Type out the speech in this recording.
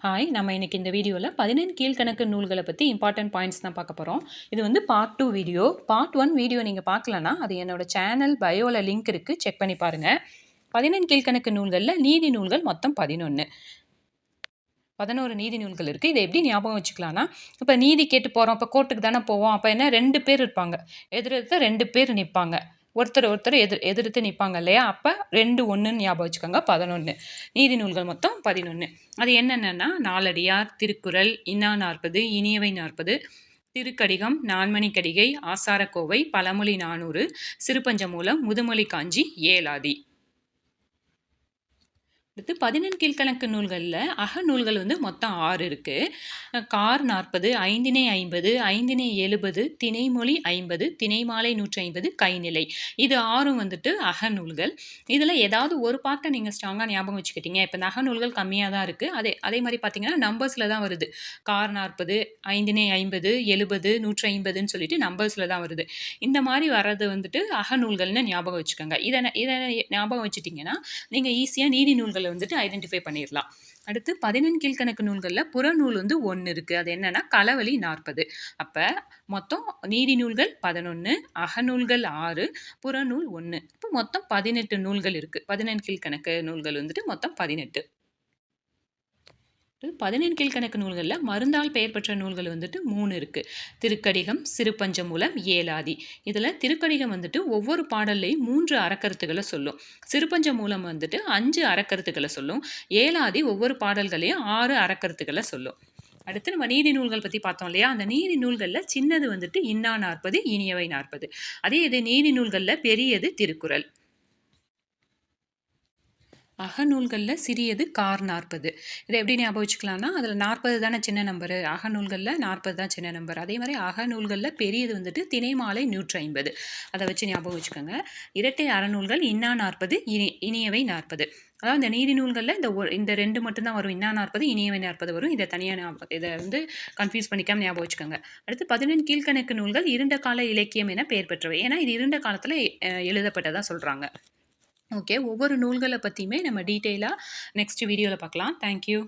Hi நம்ம இன்னைக்கு இந்த வீடியோவில் பதினெண் கீழ்கணக்கு நூல்களை பற்றி இம்பார்ட்டன்ட் பாயிண்ட்ஸ் தான் பார்க்க போகிறோம் இது வந்து part two video part one video நீங்கள் பார்க்கலன்னா அது என்னோட சேனல் பயோவில் லிங்க் இருக்குது செக் பண்ணி பாருங்கள் பதினெண் கீழ்கணக்கு நூல்களில் நீதி நூல்கள் மொத்தம் பதினொன்று பதினோரு நீதி நூல்கள் இருக்குது இதை எப்படி ஞாபகம் வச்சுக்கலாம்னா இப்போ நீதி கேட்டு போகிறோம் இப்போ கோர்ட்டுக்கு தானே போவோம் அப்போ என்ன? ரெண்டு பேர் இருப்பாங்க. எதிர்த்து ரெண்டு பேர் நிற்பாங்க ஒருத்தர் ஒருத்தர் எதிர் எதிர்த்து நிற்பாங்க இல்லையா? அப்போ ரெண்டு ஒன்றுன்னு ஞாபகம் வச்சுக்கோங்க. பதினொன்று நீதி நூல்கள் மொத்தம் பதினொன்று அது என்னென்னா நாலடியார் திருக்குறள் இன்னா நாற்பது இனியவை நாற்பது திருக்கடிகம் நான்மணி கடிகை ஆசாரக்கோவை பழமொழி நானூறு சிறுபஞ்சமூலம் முதுமொழி காஞ்சி ஏலாதி அடுத்து பதினெண் கீழ்கணக்கு நூல்களில் அகநூல்கள் வந்து மொத்தம் ஆறு இருக்குது கார் நாற்பது ஐந்தினை ஐம்பது ஐந்தினை எழுபது திணைமொழி ஐம்பது திணைமாலை நூற்றி ஐம்பது கைநிலை. இது ஆறும் வந்துட்டு அகநூல்கள் இதில் ஏதாவது ஒரு பாட்டை நீங்கள் ஸ்ட்ராங்காக ஞாபகம் வச்சுக்கிட்டீங்க. இப்போ இந்த அகநூல்கள் கம்மியாக தான் இருக்குது அதே அதே மாதிரி பார்த்தீங்கன்னா நம்பர்ஸில் தான் வருது. கார் நாற்பது ஐந்தினை ஐம்பது எழுபது நூற்றி ஐம்பதுன்னு சொல்லிட்டு நம்பர்ஸில் தான் வருது. இந்த மாதிரி வர்றது வந்துட்டு அகநூல்கள்னு ஞாபகம் வச்சுக்கோங்க. இதை இதை ஞாபகம் வச்சுட்டிங்கன்னா நீங்கள் ஈஸியாக நீதி நூல்கள் வந்துட்டு ஐடென்டிஃபை பண்ணிடலாம் அடுத்து பதினெண் கீழ்கணக்கு நூல்களில் புறநூல் வந்து ஒன்று இருக்குது அது என்னென்னா களவழி நாற்பது. அப்போ மொத்தம் நீதி நூல்கள் பதினொன்று அகநூல்கள் ஆறு புறநூல் ஒன்று இப்போ மொத்தம் பதினெட்டு நூல்கள் இருக்குது பதினெண் கீழ்கணக்கு நூல்கள் வந்துட்டு மொத்தம் பதினெட்டு. பதினெண் கீழ்கணக்கு நூல்களில் மருந்தால் பெயர் பெற்ற நூல்கள் வந்துட்டு மூணு இருக்குது திருக்கடிகம் சிறுபஞ்சமூலம் ஏலாதி. இதில் திருக்கடிகம் வந்துட்டு ஒவ்வொரு பாடல்லையும் மூன்று அறக்கருத்துக்களை சொல்லும். சிறுபஞ்சமூலம் வந்துட்டு அஞ்சு அறக்கருத்துக்களை சொல்லும். ஏலாதி ஒவ்வொரு பாடல்களையும் ஆறு அறக்கருத்துக்களை சொல்லும். அடுத்து நம்ம நீதி நூல்கள் பற்றி பார்த்தோம் இல்லையா? அந்த நீதி நூல்களில் சின்னது வந்துட்டு இன்னா நாற்பது இனியவை நாற்பது. அதே இது நீதி நூல்களில் பெரியது திருக்குறள். அகநூல்களில் சிறியது கார் நாற்பது. இதை எப்படி ஞாபகம் வச்சுக்கலாம்னா அதில் நாற்பது தானே சின்ன நம்பரு அகநூல்களில் நாற்பது தான் சின்ன நம்பர் அதே மாதிரி அகநூல்களில் பெரியது வந்துட்டு திணைமாலை நூற்றி ஐம்பது அதை வச்சு ஞாபகம் வச்சுக்கோங்க. இரட்டை அறநூல்கள் இன்னா நாற்பது இனி இனியவை நாற்பது. அதாவது இந்த நீதி நூல்களில் இந்த இந்த ரெண்டு மட்டும்தான் வரும். இன்னா நாற்பது இனியவை நாற்பது வரும். இதை தனியாக ஞாபகம் இதை வந்து கன்ஃபியூஸ் பண்ணிக்காமல் ஞாபகம் வச்சுக்கோங்க. அடுத்து பதினெண் கீழ்கணக்கு நூல்கள் இருண்ட கால இலக்கியம் என பெயர் பெற்றவை. ஏன்னா இது இருண்ட காலத்தில் எழுதப்பட்டதாக சொல்கிறாங்க ஓகே ஒவ்வொரு நூல்களை பற்றியுமே நம்ம டீட்டெயிலாக நெக்ஸ்ட் வீடியோவில் பார்க்கலாம். தேங்க்யூ